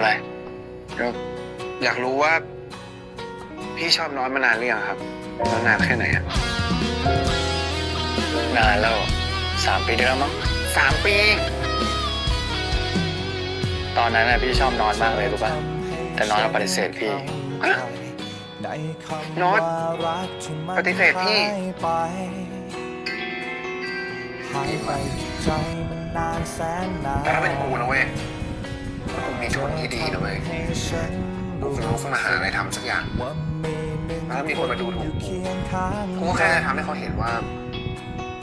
อะไรก็อยากรู้ว่า พี่ชอบน้อยมานานหรือยังครับแล้วนานแค่ไหนอะนานแล้วสามปีได้แล้วมั้งสามปี ตอนนั้นน่ะพี่ชอบนอนมากเลยรู้ป่ะ แต่นอนปฏิเสธพี่ฮะโน้ตปฏิเสธพี่หายไปใจมันนานแสนนานแต่ถ้าเป็นกูนะเว้ย กูมีชนที่ดีนะเว้ยให้ฉันกูคงลุกขึ้นมาหาอะไรทำสักอย่างว่ามีหนึ่งแล้วมีคนมาดูถูกกูกูก็แค่จะทำให้เขาเห็นว่า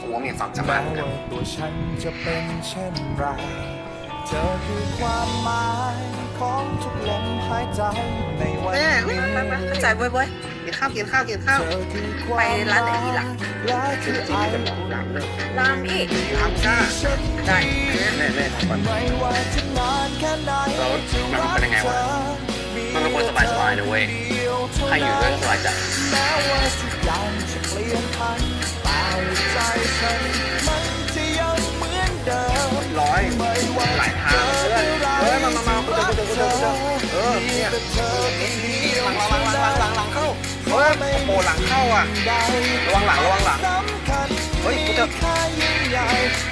กูว่ามีความสามารถกันตัวฉันจะเป็นเช่นไรเธอคือความหมายของทุกลมหายใจในวันนี้มามาเข้าใจเว้ยเว้ย กินข้าวกินข้าวกินข้าวไปร้านไหนดีล่ะและคือไอกร้านเลยร้านอีกร้านจ้าได้แน่แน่ก่อนไม่ว่าจะนานแค่ไหนแล้วมันเป็นยังไงวะมันเป็นคนสบายๆนะเว้ยใครอยู่ด้วยก็สบายใจแโอ้หลังเข้าอะ ระวังหลังระวังหลัง เฮ้ยกูจะมีค่ายิ่งใหญ่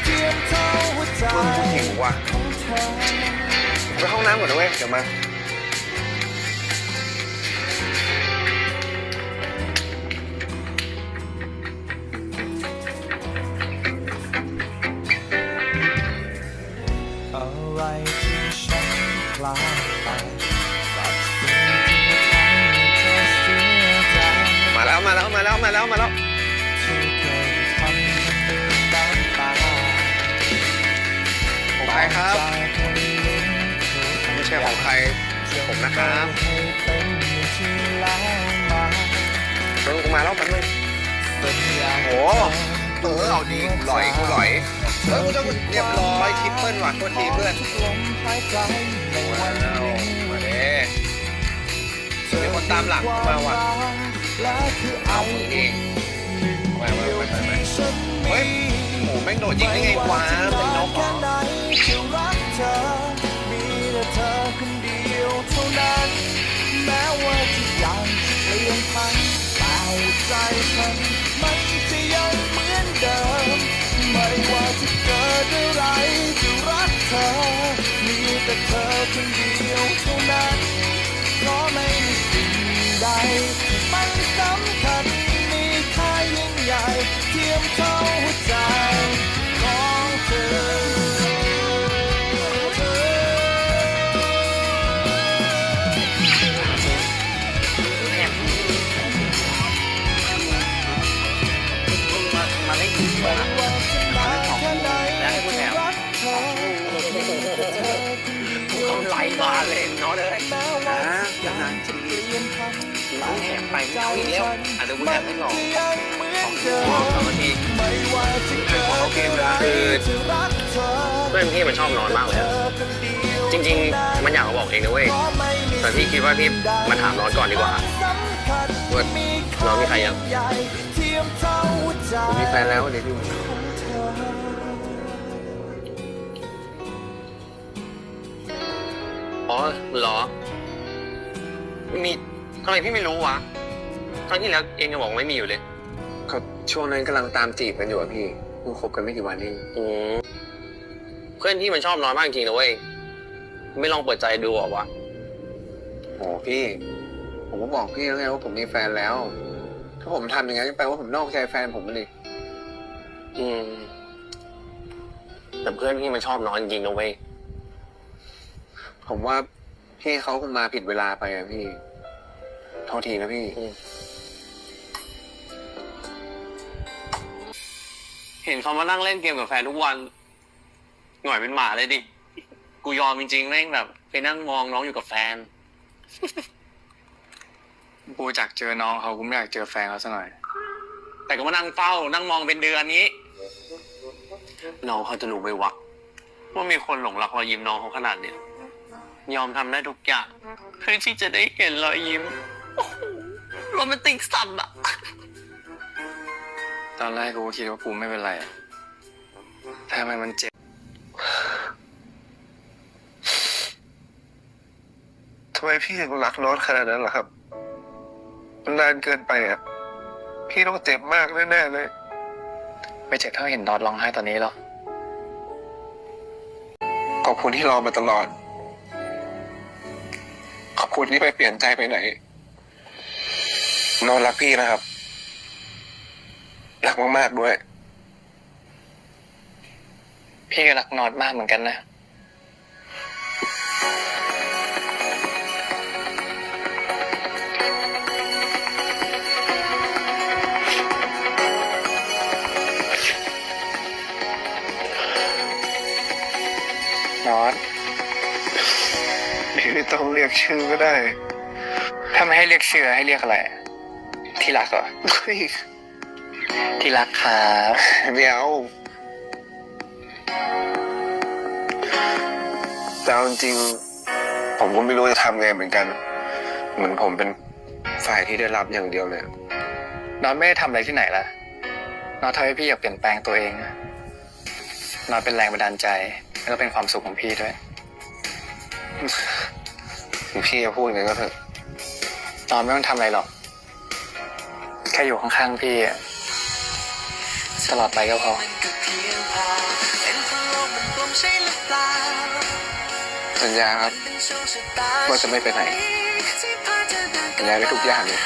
เมื่อนกูหิวว่ะไปห้องน้ำก่อนนะเว้ย เดี๋ยวมา แล้วมาแล้วมาแล้วมาแล้วของใครครับ ไม่ใช่ของใครผมนะครับเป็นอย่างที่แล้วมาเอกูมาแล้วแป๊บนึงสัญญาโอ้เออเอาดีหลอยกูหลอยเออกูจะเรียบร้อยทิปเปิลว่ะโทษทีเพื่อนมหายใจในว้าวันวนี้มาเด้มีคนตามหลังมาว่ะ เอามึงเองมามามามามาฉันมีเฮ้ยโหแม่งโดดยิงได้ไงวะเป็นนกเหรอ ต่เธอคนเขาไหลมาเลยน้องเลยแม้ว่าทุกอย่างจะเปลี่ยนพันแต่แถมไปไม่เอาอีกแล้วอะเดี๋ยวกูแถมให้หน่อยมันยังเหมือนเดิสองนาทีไม่ว่าจะเกิดอะไรจะรักเธอเพื่อนพี่มันชอบนอนมากเลยอะจริง ๆ มันอยากมาบอกเองนะเว้ยแต่พี่คิดว่าพี่มาถามน้องก่อนดีกว่าว่าน้องมีใครยังผมมีแฟนแล้วเดี๋ยวดู เหรอ มีทำไมพี่ไม่รู้วะครั้งที่แล้วเองยังบอกว่าไม่มีอยู่เลยเขาช่วงนั้นกำลังตามจีบกันอยู่อะพี่เพิ่งคบกันไม่กี่วันเองอืมเพื่อนพี่มันชอบนอนมากจริงๆนะเว้ย ไม่ลองเปิดใจดูเหรอวะโอ้พี่ ผมก็บอกพี่แล้วไงว่าผมมีแฟนแล้ว ถ้าผมทำอย่างนั้นแปลว่าผมนอกใจแฟนผมมันเลยอืม แต่เพื่อนพี่มันชอบนอนจริงๆนะเว้ย ผมว่าพี่เขาคงมาผิดเวลาไปอะพี่ โทษทีนะพี่ เห็นเขามานั่งเล่นเกมกับแฟนทุกวัน หน่อยเป็นหมาเลยดิ กูยอมจริงๆแม่งแบบ ไปนั่งมองน้องอยู่กับแฟน กูอยากเจอน้องเขากูไม่อยากเจอแฟนเขาซะหน่อย แต่ก็มานั่งเฝ้า นั่งมองเป็นเดือนนี้ น้องเขาจะรู้ไหมวะว่ามีคนหลงรักรอยยิ้มน้องเขาขนาดเนี้ย ยอมทำได้ทุกอย่าง เพื่อที่จะได้เห็นรอยยิ้มโอ้โหโรแมนติกสัตว์อะตอนแรกกูก็คิดว่ากูไม่เป็นไรอะแต่ทำไมมันเจ็บ ทำไมพี่ถึงรักโน้ตขนาดนั้นล่ะครับ มันนานเกินไปอะ พี่ต้องเจ็บมากแน่ๆเลย ไม่เจ็บเท่าเห็นนอตร้องไห้ตอนนี้หรอก ขอบคุณที่รอมาตลอดขอบ คุณที่ไปเปลี่ยนใจไปไหนโนตรักพี่นะครับ รักมากๆด้วย พี่ก็รักนอตมากเหมือนกันนะ นอต พี่ไม่ต้องเรียกชื่อก็ได้ถ้าไม่ให้เรียกชื่อให้เรียกอะไร ที่รักเหรอเฮ้ยที่รักครับไม่เอาแต่เอาจริงๆผมก็ไม่รู้จะทำไงเหมือนกัน เหมือนผมเป็นฝ่ายที่ได้รับอย่างเดียวเลยนอตไม่ได้ทำอะไรที่ไหนล่ะนอตทำให้พี่อยากเปลี่ยนแปลงตัวเองอะนอตเป็นแรงบันดาลใจ แล้วก็เป็นความสุขของพี่ด้วย ถึงพี่จะพูดไงก็เถอะนอนไม่ต้องทำอะไรหรอก แค่อยู่ข้างๆพี่อะตลอดไปก็พอสัญญาครับว่าจะไม่ไปไหนสัญญาได้ทุกอย่างเลย